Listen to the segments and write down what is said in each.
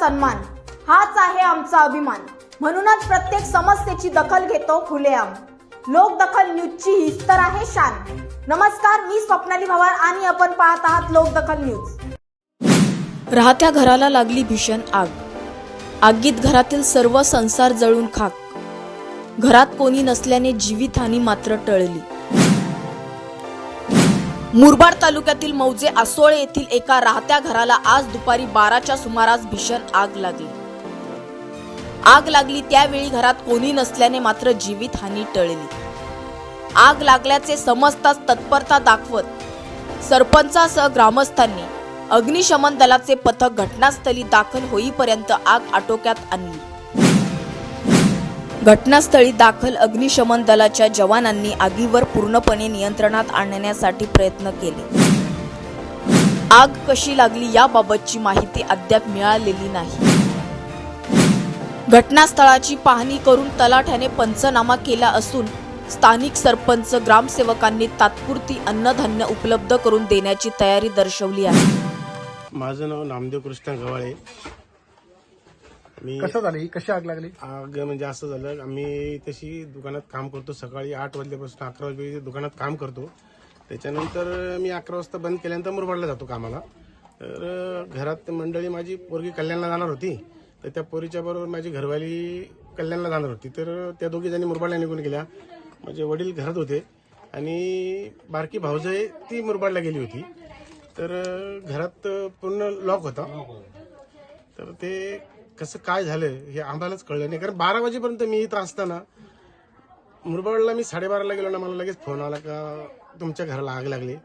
सन्मान. हाच आहे आमचा अभिमान. म्हणूनच प्रत्येक समस्येची दखल घेतो खुलेआम लोकदखल न्यूजची हीच तर आहे शान. नमस्कार मी स्वप्नाली भवार आणि आपण पाहत आहात लोकदखल न्यूज. राहत्या घराला लागली भीषण आग. आगीत घरातील सर्व संसार जळून खाक. घरात कोणी नसल्याने जीवितहानी मात्र टळली. मुरबाड तालुक्यातील मौजे आसोळे येथील एका राहत्या घराला आज दुपारी बाराच्या सुमारास भीषण आग लागली. आग लागली त्यावेळी घरात कोणी नसल्याने मात्र जीवितहानी टळली. आग लागल्याचे समजताच तत्परता दाखवत सरपंचासह ग्रामस्थांनी अग्निशमन दलाचे पथक घटनास्थळी दाखल होईपर्यंत आग आटोक्यात आणली. घटनास्थळी दाखल अग्निशमन दलाच्या जवानांनी आगीवर पूर्णपणे नियंत्रणात आणण्यासाठी प्रयत्न केले. आग कशी लागली याबाबतची माहिती अद्याप मिळालेली नाही. घटनास्थळाची पाहणी करून तलाठ्याने पंचनामा केला असून स्थानिक सरपंच ग्रामसेवकांनी तात्पुरती अन्नधान्य उपलब्ध करून देण्याची तयारी दर्शवली आहे. माझं नाव नामदेव कृष्ण गवाळे मी कसं झालं? ही कशी आग लागली? आग म्हणजे असं झालं आम्ही तशी दुकानात काम करतो सकाळी आठ वाजल्यापासून अकरा वाजेपर्यंत दुकानात काम करतो. त्याच्यानंतर मी अकरा वाजता बंद केल्यानंतर मुरबाडला जातो कामाला. तर घरात मंडळी माझी पोरगी कल्याणला जाणार होती. तर त्या पोरीच्या बरोबर माझी घरवाली कल्याणला जाणार होती. तर त्या दोघी जणी मुरबाडला निघून गेल्या. माझे वडील घरात होते आणि बारकी भाऊजाई ती मुरबाडला गेली होती. तर घरात पूर्ण लॉक होता. तर ते कसं काय झालं हे आम्हालाच कळलं नाही. कारण बारा वाजेपर्यंत मी इथं असताना मुरबाडला मी साडेबाराला गेलो ना मला लगेच फोन आला का तुमच्या घराला आग लागली.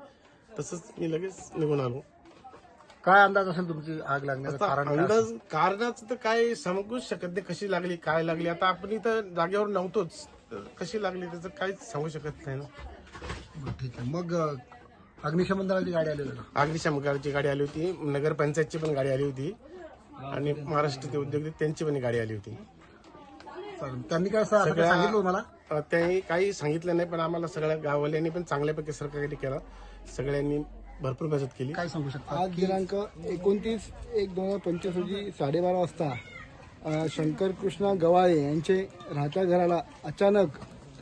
तसंच मी लगेच निघून आलो. काय अंदाज असेल तुमची आग लागण्याचं आता कारण काय अंदाज कारणाचं तर काय सांगूच शकत नाही कशी लागली काय लागली. आता आपण इथं जागेवर नव्हतोच. तर कशी लागली त्याचं काहीच सांगू शकत नाही ना. असेल? ठीक आहे. मग अ, अग्निशमन दलाची गाडी आलेली का अग्निशमकाची गाडी आली होती. नगरपंचायतची पण गाडी आली होती. आणि महाराष्ट्र ते उद्योग त्यांची पण गाडी आली होती. चालेल. त्यांनी काय असं सगळ्या- सांगितलं तुम्हाला? अ, त्यांनी काही सांगितलं नाही पण आम्हाला सगळ्या गाववाल्यांनी पण चांगल्यापैकी सहकार्य केलं. सगळ्यांनी भरपूर मदत केली. काय सांगू शकता? आज दिनांक एकोणतीस एक दोन हजार पंचवीस रोजी साडेबारा वाजता अ, शंकर कृष्णा गवाळे यांचे राहत्या घराला अचानक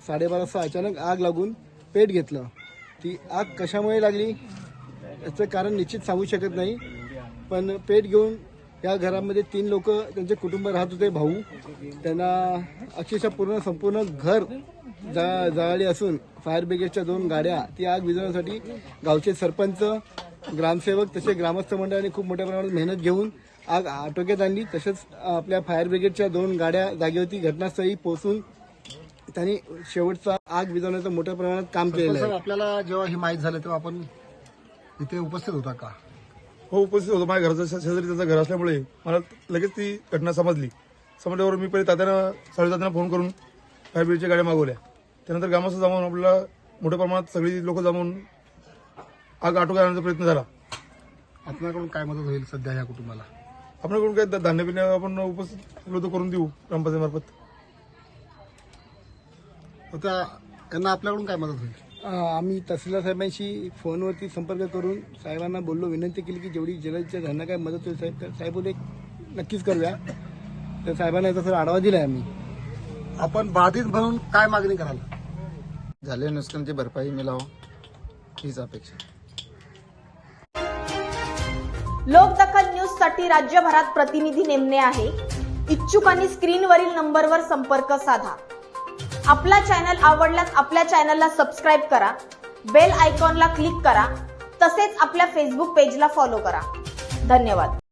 साडेबारा वाजता अचानक आग लागून पेट घेतलं. ती आग कशामुळे लागली? याचं कारण निश्चित सांगू शकत नाही पण पेट घेऊन या घरामध्ये तीन लोक त्यांचे कुटुंब राहत होते भाऊ. त्यांना अक्षरशः पूर्ण संपूर्ण घर जा जळाली असून फायर ब्रिगेडच्या दोन गाड्या ती आग विझवण्यासाठी गावचे सरपंच ग्रामसेवक तसे ग्रामस्थ मंडळाने खूप मोठ्या प्रमाणात मेहनत घेऊन आग आटोक्यात आणली. तसेच आपल्या फायर ब्रिगेडच्या दोन गाड्या जागेवरती घटनास्थळी पोहोचून त्यांनी शेवटचा आग विझवण्याचं मोठ्या प्रमाणात काम आहे. आपल्याला जेव्हा ही माहीत झालं तेव्हा आपण इथे उपस्थित होता का? उपस्थित होतो. माझ्या घराच्या शेजारी त्यांचं घर असल्यामुळे मला लगेच ती घटना समजली. समजल्यावर मी पहिले तात्यांना साडेतात्यांना फोन करून फायर ब्रिगेडच्या गाड्या मागवल्या. त्यानंतर ग्रामस्थ जमावून आपल्याला मोठ्या प्रमाणात सगळी लोक जमवून आग आटोक्यात आणण्याचा प्रयत्न झाला. आपल्याकडून काय मदत होईल सध्या या कुटुंबाला? आपल्याकडून काय धान्य पिण्या आपण उपस्थित उपलब्ध करून देऊ ग्रामपंचायतीमार्फत. आता त्यांना आपल्याकडून काय मदत होईल? आम्ही तहसीलदार साहेबांशी फोनवरती संपर्क करून साहेबांना बोललो विनंती केली की जेवढी जलदच्या त्यांना काय मदत होईल साहेब तर साहेब बोलले नक्कीच करूया. तर साहेबांना याचा सर आढावा दिलाय आम्ही. आपण बाधित म्हणून काय मागणी कराल? झाले नुकसानची भरपाई मिळावं हीच अपेक्षा. लोकदखल न्यूजसाठी राज्यभरात प्रतिनिधी नेमणे आहे. इच्छुकांनी स्क्रीनवरील नंबरवर संपर्क साधा. आपला चॅनल आवडल्यास आपल्या चॅनलला सबस्क्राईब करा. बेल आयकॉनला क्लिक करा. तसेच आपल्या फेसबुक पेजला फॉलो करा. धन्यवाद.